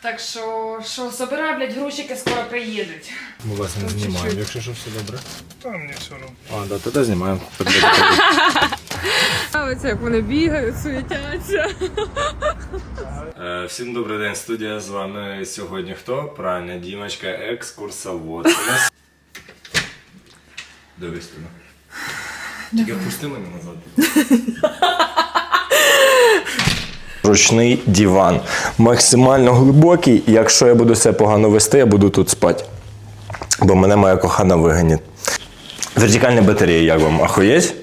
Так що, що, собирай, блядь, грузчики скоро приїдуть. Ми вас не знімаємо, чуть-чуть. якщо що все добре. Та мені все одно. А, да, тоді знімаємо. Подобається, як вони бігають, суетяться. Е, Всім добрий день, студія. З вами сьогодні хто? Правильно, Дімочка, екскурсовод. У нас... Тільки впусти мене назад. Ручний диван. Максимально глибокий. Якщо я буду себе погано вести, я буду тут спати. Бо мене моя кохана виганить. Вертикальні батареї, як вам? Ахуєть?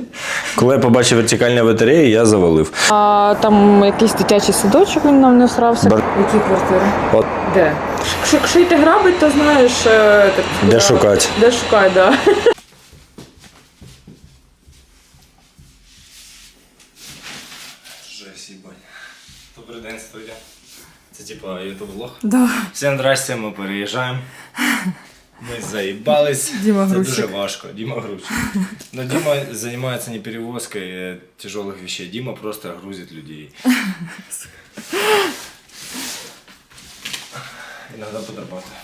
Коли я побачив вертикальні батареї, я завалив. А там якийсь дитячий садочок він нам не срався. Бар- Які квартири? От Де? Якщо, якщо йти грабить, то знаєш. е, так, Де шукать? Де шукати, да. Жесть, їбать. Добрий день, студія. Це типа ютуб влог. Да. Всім здрасте, ми переїжджаємо. Ми заїбались. Діма Це Грузчик. дуже важко. Діма Грузчик. Но Дима занимается не перевозкой э, тяжелых вещей. Дима просто грузит людей. Иногда подрабатываю.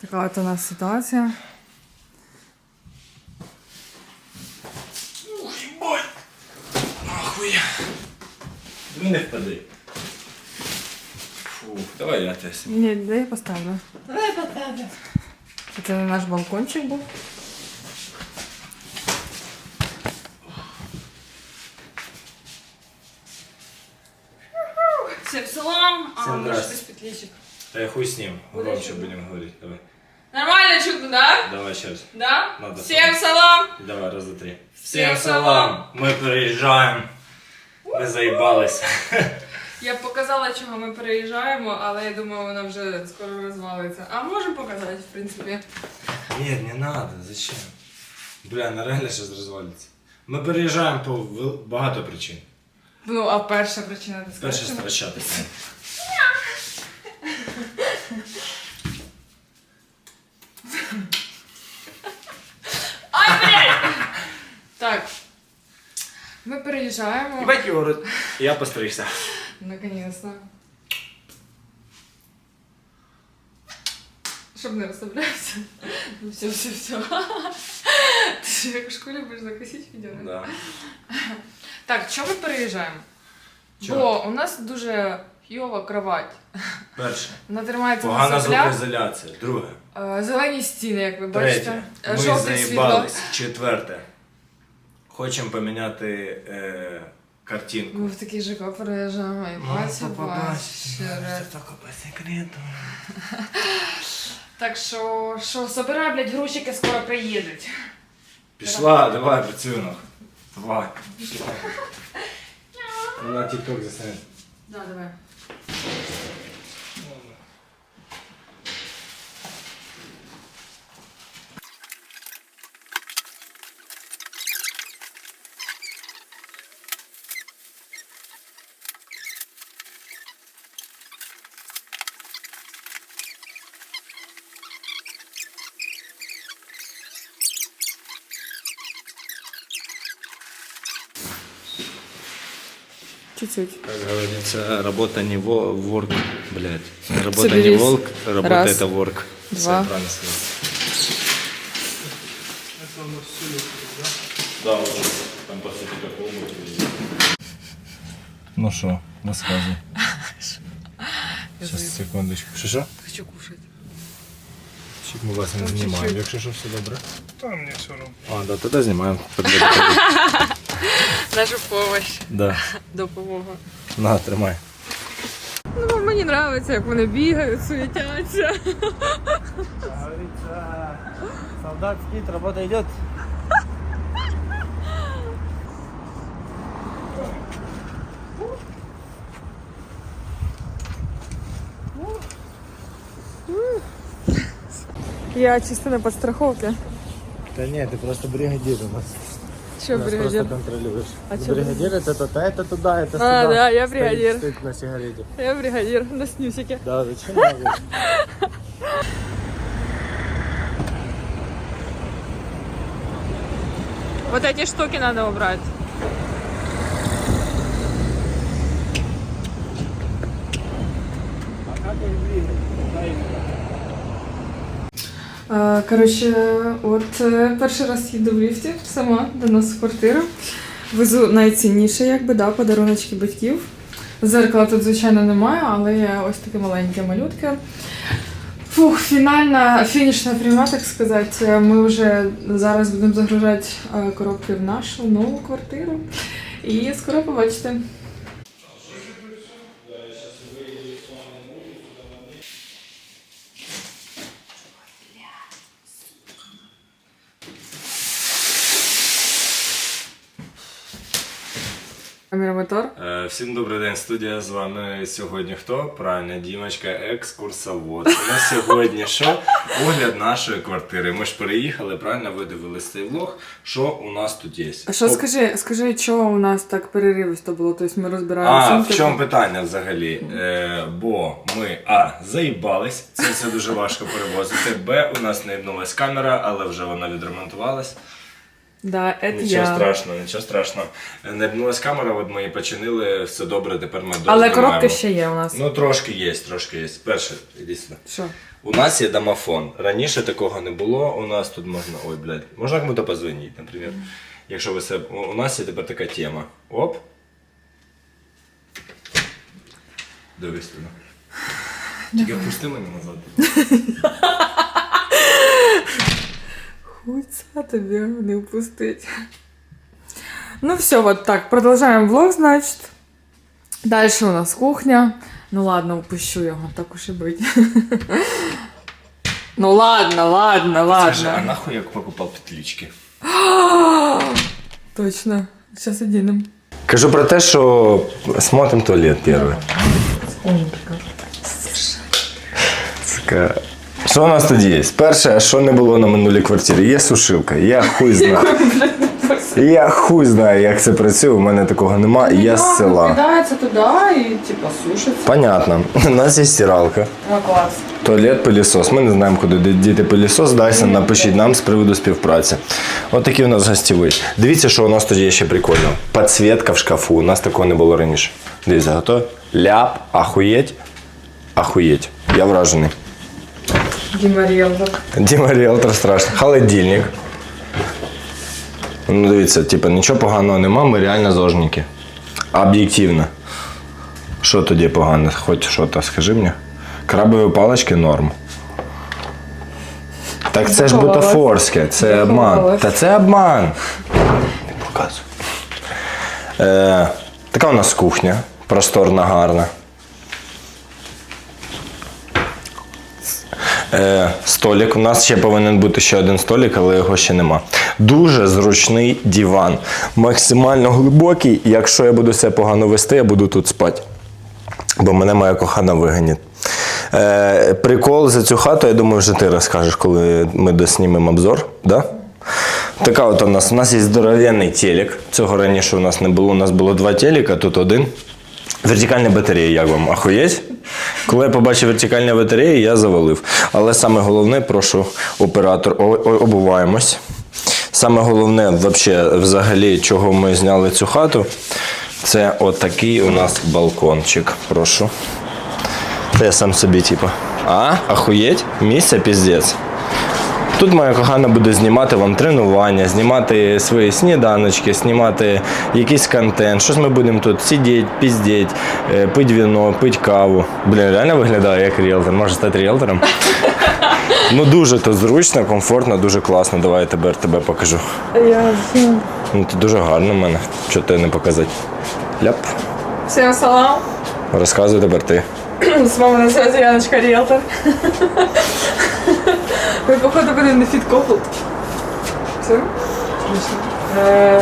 Така от у нас ситуація. Нахуй! Ну не впади. Фу, давай я тебе сниму. Ні, де я поставлю? Де я поставлю? Це не наш балкончик був. Всем салам. Всем А, ну здрасте. что петличек. Да я хуй с ним. Куда Громче еще? будем говорить. Давай. Нормально чутно, да? Давай сейчас. Да? Надо Всем салам. Давай, раз, два, три. Всем салам. Мы переезжаем. Ми заїбалися. Я б показала, чого ми переїжджаємо, але я думаю, вона вже скоро розвалиться. А можемо показати, в принципі. Ні, не треба, зачем? Бля, нереально реально сейчас розвалиться. Ми переїжджаємо по вел- багато причин. Ну, а перша причина ти Перше скажеш? стращатися. Ай, блядь! Так. Ми переїжджаємо. Ебать його рот. Я постригся. Наконец-то. Щоб не розслаблявся. Ну все, все, все. Ти як в школі будеш закосити відео? Да. Так, чому ми переїжджаємо? Чого? Бо у нас дуже хйова кровать. Перше. Вона тримається Погана на соплях. звукоізоляція. Друге. Е, Зелені стіни, як ви бачите. Третє. Е, Ми Жовте світло. заїбались. Четверте. Хочемо поміняти е, картинку. Ми в такий ЖК переїжджаємо і тільки по секрету. Так що, що, собирай, блядь, грузчики скоро приїдуть. Пішла, давай працюємо. Давай. Пішла. На тік-ток засне. Да, давай. Чуть-чуть. Как говорится, работа не во- ворк, блядь. Работа не Соберись. волк, работа Раз. это ворк. Два. Всё, я правильно сказал. Це у нас все да? Да, вот там по сути как обувь. Ну что, рассказывай. Сейчас, секундочку. Що що? Хочу кушать. Чик, ми вас не Там знімаємо, чуть-чуть. якщо що все добре. Та мені все одно. А, да, тоді знімаємо. Нашу помощь, Да, допомога. на, тримай. Ну, мені подобається, як вони бігають, суетяться. Говорится, солдат спит, работа идет. Я чисто на подстраховке. Да нет, ты просто бригадир у нас. Що, Нас бригадир? просто контролируешь. А Ты чё бригадир это то, а это туда, это А, сюда. да, я Стоит- бригадир. Стоит на сигарете. Я бригадир на снюсике. Да, зачем надо? Вот эти штуки надо убрать. Коротше, от е, перший раз їду в ліфті сама до нас в квартиру. Везу найцінніше, якби, да, подаруночки батьків. Зеркала тут, звичайно, немає, але є ось таке маленьке малютке. Фух, фінальна, фінішна пряма, так сказати. Ми вже зараз будемо загружати е, коробки в нашу нову квартиру. І скоро побачите. Камерамотор. Е, Всім добрий день, студія. З вами сьогодні хто? Правильно, Дімочка, екскурсовод. У нас сьогодні що? Огляд нашої квартири. Ми ж переїхали, правильно ви дивились цей влог. Що у нас тут є? А що Оп. скажи, скажи, чого у нас так переривисто було? Тобто ми розбираємо А, сумки. в чому питання взагалі? Е, бо ми А. Заїбались, це все дуже важко перевозити. Б. У нас не єбнулась камера, але вже вона відремонтувалась. Да, це Нічого я. страшного, нічого страшного. Не єбнулась камера, от ми її починили, все добре, тепер ми Але дознімаємо. коробка ще є у нас. Ну, трошки є, трошки є. Перше, іди сюди. Що? У нас є домофон. Раніше такого не було. У нас тут можна. Ой, блядь, можна кому-то позвонити, наприклад. Якщо ви. У у нас є тепер така тема. Оп. Дивись туди. Тільки пусти мене назад. Хуйца тобі не впустить. Ну все, вот так, продолжаем влог, значит. Дальше у нас кухня. Ну ладно, упущу його, так уж і бить. Ну ладно, ладно, Скажи, а ладно. нахуй я покупав петлички? Точно. Сейчас оденем. Кажу про те, що смотрим туалет перший. Сука. Що у нас тут є? Перше, що не було на минулій квартирі, є сушилка. Я хуй знаю. Я хуй знаю, як це працює, у мене такого нема, і я з села. Кидається туди і типа сушиться. Понятно. У нас є стиралка, Ну клас. туалет, пилісос. Ми не знаємо, куди ді- діти пилісос. Дайся, напишіть нам з приводу співпраці. От такий у нас гостєвий. Дивіться, що у нас тут є ще прикольно. Підсвітка в шкафу. У нас такого не було раніше. Дивіться, готові? Ляп, ахуєть. Ахуєть. Я вражений. Діма Рєлдок. Діма Ріелтор страшно. Холодильник. Ну, дивіться, типу, нічого поганого нема, ми реально зожники. Об'єктивно. Що тоді погано? Хоч що то скажи мені. Крабові палички норм. Так це ж Заховалась. бутафорське, це обман. Заховалась. Та це обман. Не показуй. Е, така у нас кухня. Просторна, гарна. Е, столик. У нас ще повинен бути ще один столик, але його ще нема. Дуже зручний диван. Максимально глибокий. Якщо я буду себе погано вести, я буду тут спати. Бо мене моя кохана виганить. Е, прикол за цю хату, я думаю, вже ти розкажеш, коли ми доснімемо обзор. Да? Така от у нас. У нас є здоровенний телек. Цього раніше у нас не було. У нас було два телека, тут один. Вертикальні батареї, як вам? Ахуєть? Коли я побачив вертикальні батареї, я завалив. Але саме головне, прошу оператор, о- обуваємось. Саме головне, взагалі, чого ми зняли цю хату, це отакий у нас балкончик. Прошу. Це я сам собі, типу. А, ахуєть? Місце піздець. Тут моя кохана буде знімати вам тренування, знімати свої сніданочки, знімати якийсь контент. Щось ми будемо тут сидіти, піздіть, е, пить віно, пить каву. Блін, реально виглядає як ріелтор. Може стати ріелтором? Ну дуже то зручно, комфортно, дуже класно. Давай я тепер тебе покажу. Я Ну ти дуже гарно в мене. Чого тебе не показати? Ляп. Всем салам. Розказуй тепер ти. З вами на связи Яночка Ріелтор. Ви, походу, будемо не фіт-копл. Все? Е,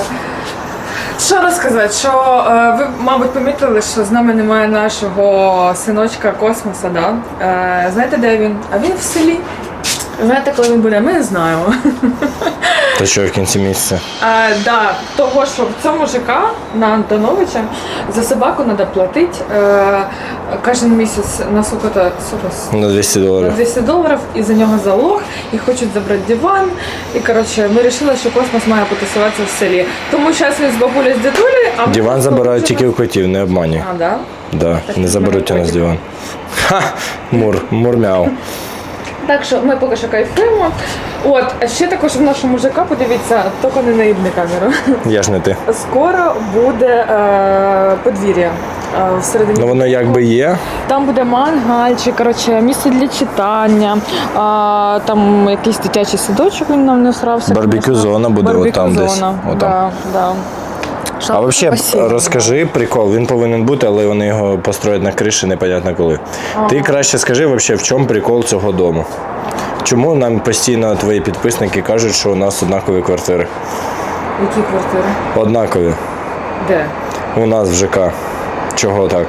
Що розказати? Що е, ви, мабуть, помітили, що з нами немає нашого синочка космоса, да? Е, знаєте, де він? А він в селі. Знаєте, коли він буде? Ми не знаємо. Та що в кінці місяця? Е, да, того, що в цьому ЖК на Антоновича за собаку треба платити е, кожен місяць на сколько-то? На 200 на доларів. 200 доларів і за нього залог, і хочуть забрати диван. І коротше, ми вирішили, що космос має потусуватися в селі. Тому зараз він з бабулею з дідулею, а ми Диван забирають тільки у котів, не обманюй. А, да? Да, Так не заберуть у нас диван. Ха! Мур, мурмяу. Так що ми поки що кайфуємо. От, а ще також в нашому ЖК, подивіться, тільки не наїбни камеру. Я ж не ти. Скоро буде е, подвір'я е, всередині. Ну воно якби є. Там буде мангальчик, коротше, місце для читання, а, там якийсь дитячий садочок він нам не всрався. Барбекю-зона буде отам десь, Барбекю-зона, отам. Да, да. А взагалі, розкажи прикол, він повинен бути, але вони його построять на криші, непонятно коли. Ти краще скажи, вообще, в чому прикол цього дому? Чому нам постійно твої підписники кажуть, що у нас однакові квартири? Які квартири? Однакові. Де? У нас в ЖК. Чого так?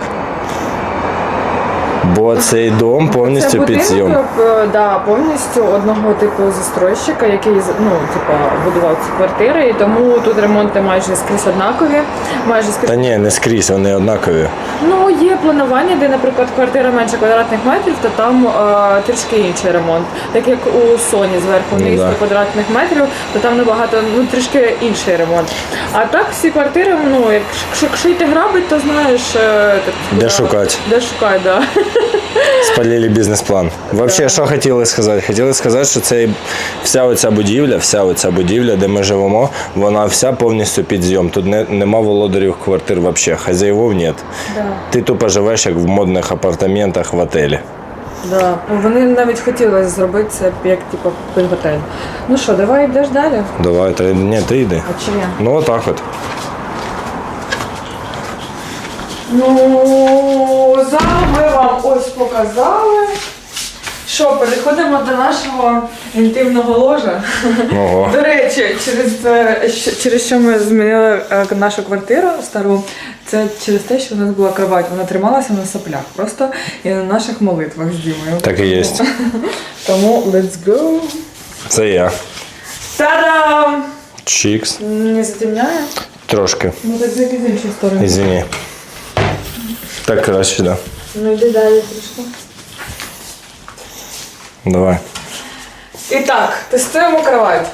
Бо цей дом повністю Це під зйом. е, да, повністю одного типу застройщика, який ну, типу, будував ці квартири, і тому тут ремонти майже скрізь однакові. Майже скрізь Та ні, не скрізь, вони однакові. Ну, є планування, де, наприклад, квартира менше квадратних метрів, то там е, трішки інший ремонт. Так як у Соні зверху Ну, вниз да. квадратних метрів, то там набагато ну трішки інший ремонт. А так всі квартири, ну якщо, якщо йти грабить, то знаєш е, так, Де да, шукати? Де шукати, да. Спалили бізнес-план. Взагалі, що хотіли сказати? Хотіли сказати, що це вся оця будівля, вся оця будівля, де ми живемо, вона вся повністю під зйом. Тут не, нема володарів квартир взагалі, хазяївов нет. Да. Ти тупо живеш як в модних апартаментах в отелі. Да. Вони навіть хотіли зробити це як типу готель. Ну що, давай йдеш далі? Давай, та ні, ти йди. А чи я? Ну отак от. Ну, зараз ми вам ось показали. Що, переходимо до нашого інтимного ложа. Ого. До речі, через, е, що- через що ми змінили е, нашу квартиру стару, це через те, що у нас була кровать, вона трималася на соплях, просто і на наших молитвах з Дімою. Так і є. Тому let's go. Це я. Та-дам! Чікс. Не затемняє? Трошки. Ну так з іншої сторони. Извини. Так краще, да. Ну йди далі трішки. Давай. І так, тестуємо кровать.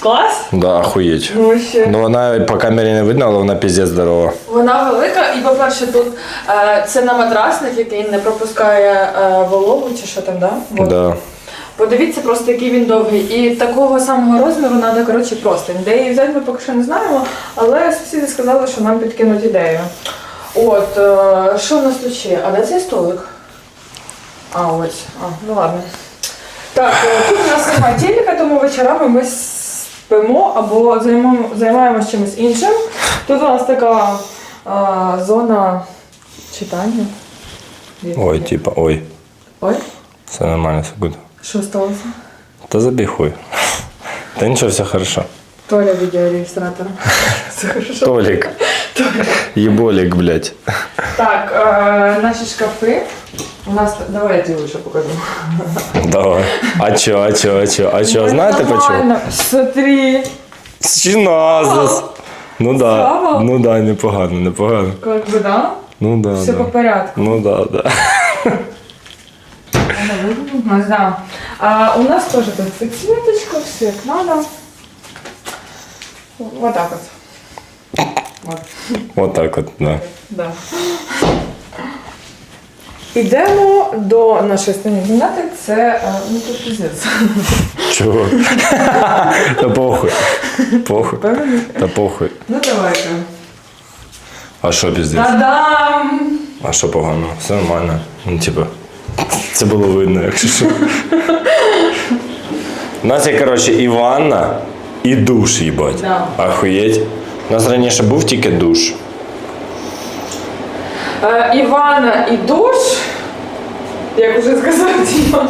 Клас? Да, охуєть. Ну ще. Ну вона по камері не видно, але вона піздець здорова. Вона велика, і по-перше, тут е, це на матрасник, який не пропускає е, вологу чи що там, да? Вот. Да. Подивіться просто, який він довгий. І такого самого розміру треба, коротше, просто. Де її взяти, ми поки що не знаємо, але сусіди сказали, що нам підкинуть ідею. От, е, що в нас тут ще? А де цей столик? А, ось. А, ну ладно. Так, е, тут у нас немає телека, тому вечорами ми спимо або займаємо- займаємося чимось іншим. Тут у нас така е, зона читання. Ой, типа, ой. Ой, Все нормально, все good. Що сталося? Та забій хуй. Та нічого, все хорошо. Толя відеореєстратор. Все хорошо. Толік. Єболік, блядь. Так, е, наші шкафи. У нас давай я тебе лише покажу. Давай. А чо, а чо, а чо, а чо, знаєте по чому? Нормально. Смотри, Чиназис. Ну да, Слава. ну да, непогано, непогано. как бы да, Ну да, все по да. порядку. Ну да, да. У нас, да. А, у нас тоже тут подсветочка, все как надо. Вот так вот. Вот, Вот так от, да. да. Ідемо до нашої останньої кімнати. Це е, ну тут пиздець. Чого? Та похуй. Похуй. Та похуй. Ну давайте. А що піздець? Та-дам! А що погано? Все нормально. Ну, типа, це було видно, якщо що. У нас є, коротше, і ванна, і душ, їбать. Да. Ахуєть. У нас раніше був тільки душ. Е, і ванна, і душ. Як вже сказав Діма.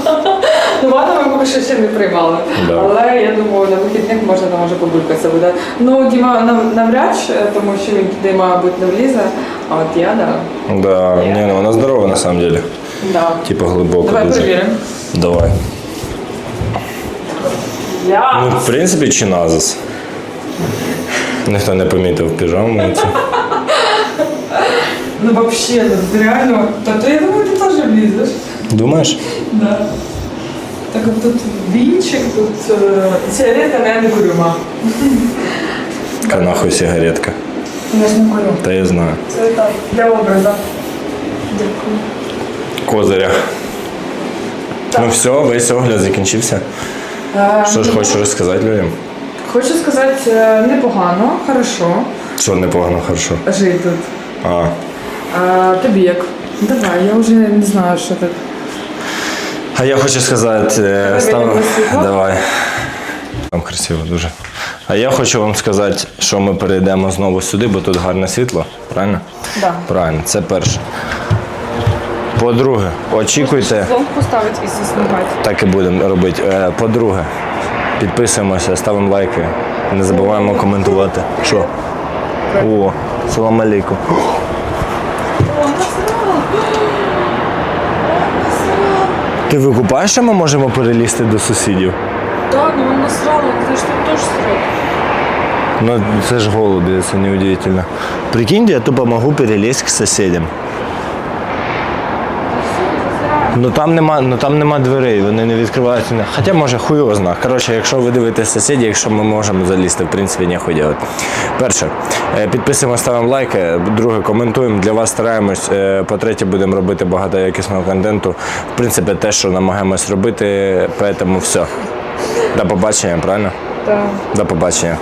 Ну, ванну ми поки що ще не приймали. Да. Але я думаю, на вихідних можна там може побулькатися буде. Ну, Діма нав- навряд чи, тому що він туди, мабуть, не влізе. А от я, да. Да, ні, ну вона здорова на самом деле. Да. Типа глибоко Давай дуже. перевіримо. Давай. Я. Ну, в принципі, чиназис. Ніхто не помітив піжаму. Це. Ну, вообще, ну, реально. Та то я думаю, ти теж влізеш. Думаєш? Да. Так от тут вінчик, тут е, сигарета, не курю, мам. Яка нахуй сигаретка. Я ж не курю. Та я знаю. Це так, для образу. Дякую. Козиря. Ну все, весь огляд закінчився. Е, Що ж хочеш розказати людям? Хочу сказати, е, непогано, хорошо Що непогано, хорошо. жити тут. А. А тобі як? Давай, я вже не знаю, що тут. А я хочу сказати, е, став... світло. давай. Там красиво дуже. А я хочу вам сказати, що ми перейдемо знову сюди, бо тут гарне світло, правильно? Да. Правильно, це перше. По-друге, очікуйте, поставить і заснігати. так і будемо робити. Е, По-друге, підписуємося, ставимо лайки, не забуваємо коментувати. Що? О, салам алейкум. Ти викупаєш, що ми можемо перелізти до сусідів? Так, ну він насрало, ти ж тут теж срать. Ну, це ж голуби, це не удивительно. Прикиньте, я тупо можу перелізти к сусідям. Ну там нема, ну там нема дверей, вони не відкриваються. Хоча може хуй його. Коротше, якщо ви дивитесь сусідів, якщо ми можемо залізти, в принципі, ніхуй делать. Перше, е, підписуємо, ставимо лайки. Друге, коментуємо. Для вас стараємось. Е, По-третє, будемо робити багато якісного контенту. В принципі, те, що намагаємось робити, поэтому все. До побачення, правильно? Так. До побачення.